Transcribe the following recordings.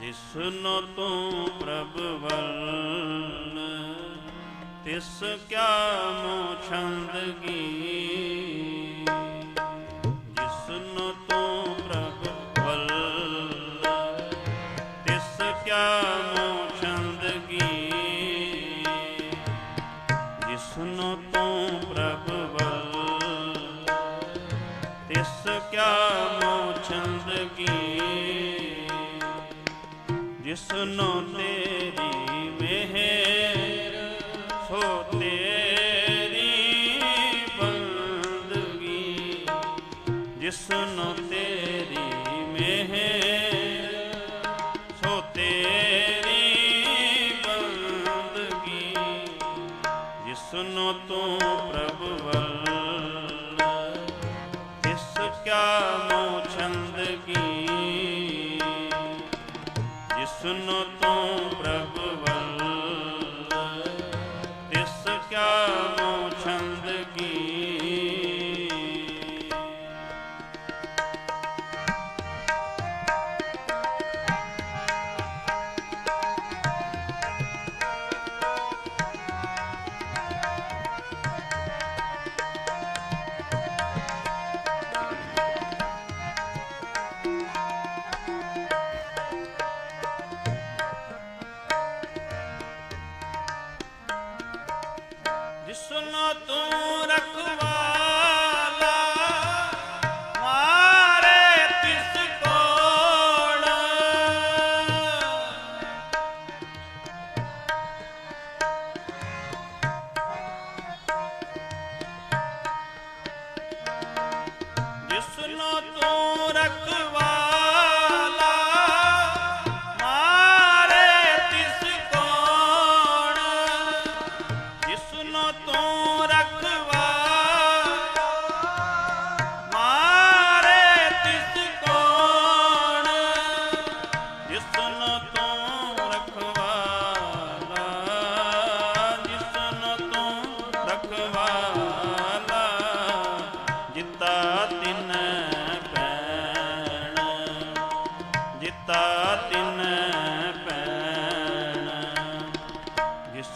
ਜਿਸ ਨੂੰ ਤੂੰ ਪ੍ਰਭ ਵਰਨ ਤਿਸ ਕਿਆ ਮੋ ਛੰਦਗੀ ਜਿਸਨੋ ਤੇਰੀ ਮਿਹਰ ਸੋ ਤੇਰੀ ਬੰਦਗੀ। ਜਿਸਨੋ ਤੇਰੀ ਮਿਹਰ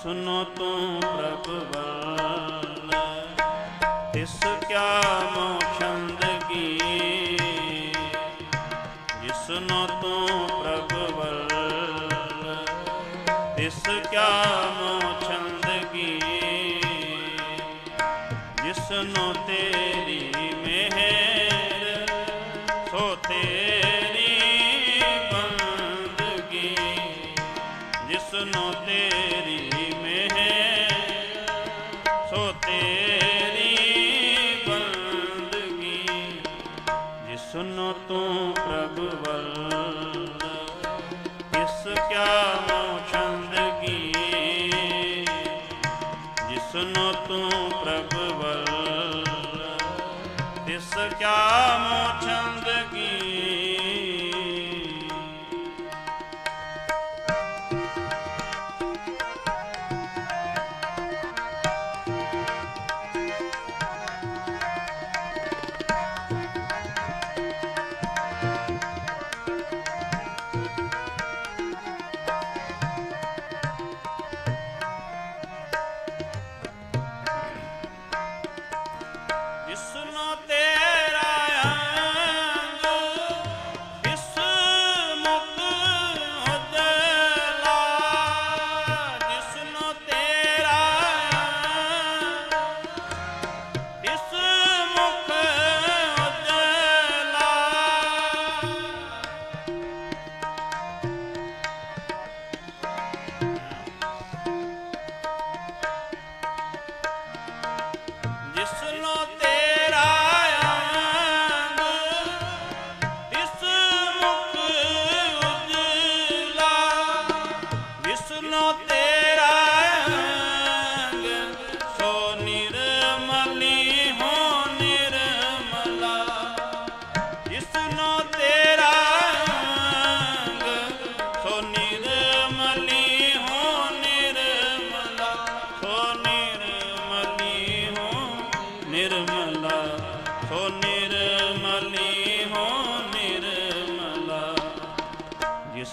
ਸੁਨੋ ਤੂੰ ਪ੍ਰਭ ਵਾਲਾ ਤਿਸ ਕਿਆ ਮੋ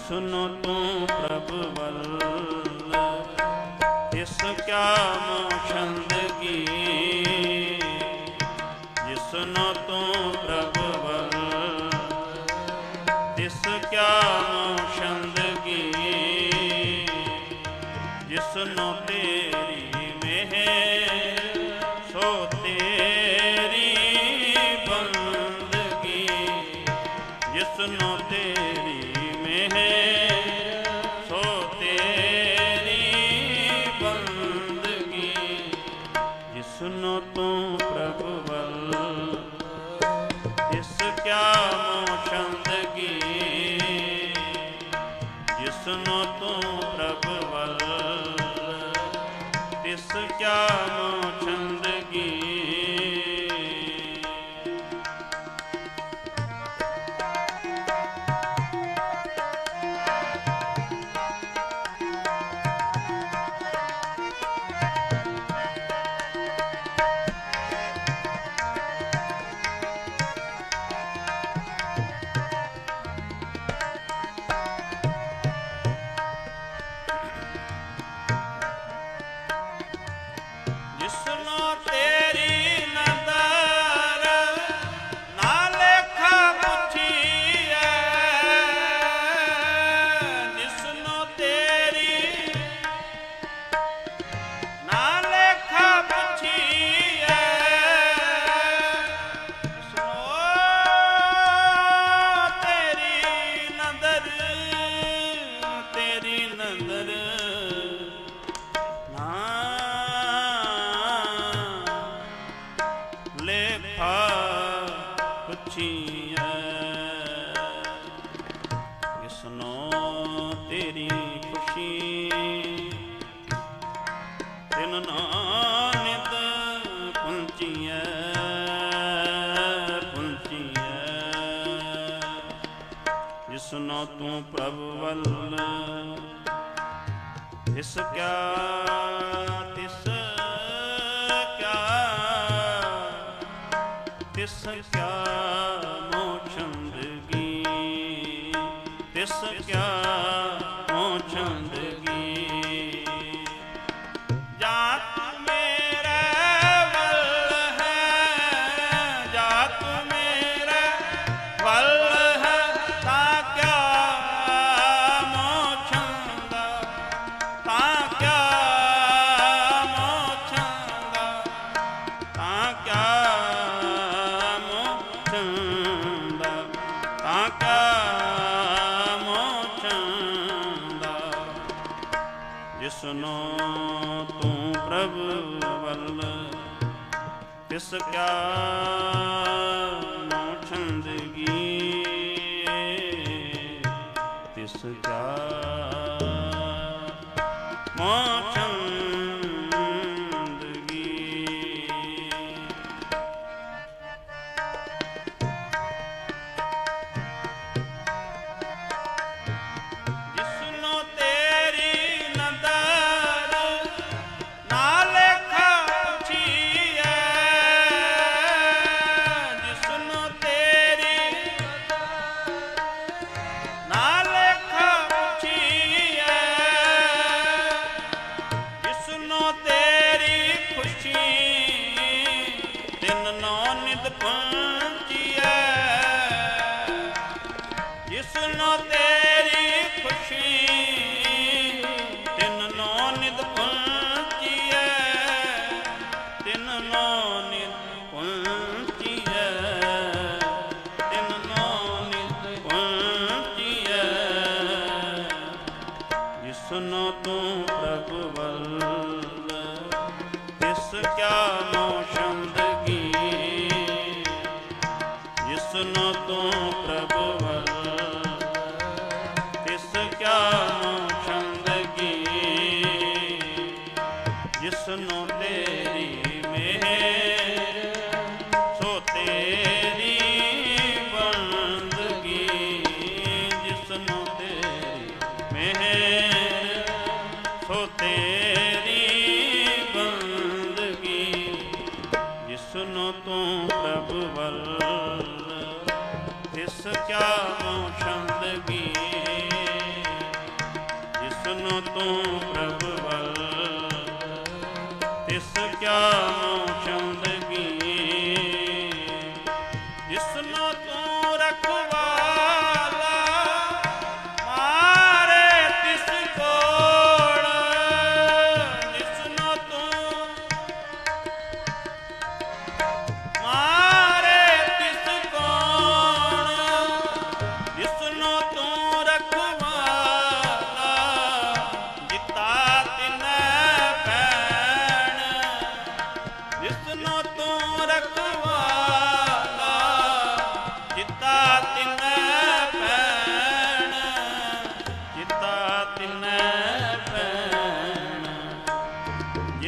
ਸੁਨੋ ਤੂੰ ਪ੍ਰਭ ਵੱਲ। ਇਸ ਕਿਆ ਮੋਸ਼ੰਦਗੀ ਜਿਸਨੋ ਤੂੰ ਪ੍ਰਭ ਤਿਨ ਨਾਨਕ ਪੁੰਚੀਐ ਪੁੰਚੀਐ। ਤੂੰ ਪ੍ਰਭ ਵੱਲ ਇਸ ਕਿਆ ਤਿਸ ਕਿਆ ਮੋਛੰਦਗੀ ਤਿਸ ਕਿਆ ਸੁਨੋ ਤੂੰ ਪ੍ਰਭ ਵੱਲ ਤਿਸ ਕਿਆ ਜਲ ਪਹੁੰਚੀਐ ਜਿਸਨੋ ਤੇਰੀ ਖੁਸ਼ੀ, ਤਿਨ ਨੋ ਨਿਦ ਪਹੁੰਚੀਐ ਤਿਨ ਨੋ ਨਿਦ ਪਹੁੰਚੀਐ ਤਿਨ ਨੋ ਨਿਦ ਪਹੁੰਚੀਐ ਜਿਸਨੋ ਤੂੰ ਪ੍ਰਭ ਵੱਲ, ਤਿਸ ਕਿਆ ਮੋਸ਼ਮ ਸੁਨੋ ਤੂੰ ਤੂੰ ਪ੍ਰਭ ਵੱਲ ਤਿਸ ਕਿਆ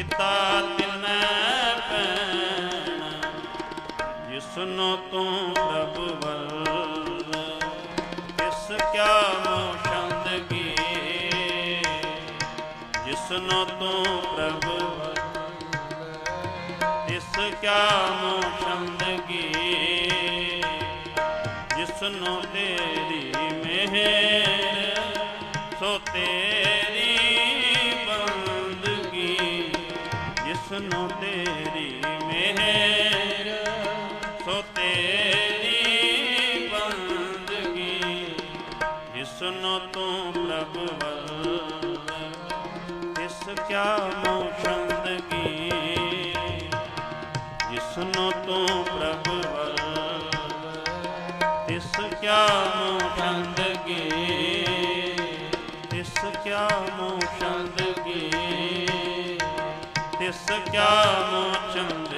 ਜਿਤਾ ਤਿਨੈ ਪੈਣ। ਜਿਸਨੂੰ ਤੂੰ ਪ੍ਰਭ ਵੱਲ ਤਿਸ ਕਿਆ ਮੋਸ਼ੰਦਗੀ ਜਿਸਨੂੰ ਤੂੰ ਪ੍ਰਭ ਵੱਲ ਤਿਸ ਕਿਆ ਮੋਸ਼ੰਦਗੀ ਜਿਸਨੋ ਤੇਰੀ ਮਿਹਰ, ਸੋ ਤੇਰੀ ਤਿਸ ਕਿਆ ਮੋਸ਼ੰਦਗੀ ਜਿਸਨੂੰ ਤੂੰ ਪ੍ਰਭ ਵੱਲ, ਤਿਸ ਕਿਆ ਮੋਸ਼ੰਦਗੀ ਤਿਸ ਕਿਆ ਮੋਸ਼ੰਦਗੀ ਤਿਸ ਕਿਆ ਮੋ ਮੋਸ਼ੰਦਗੀ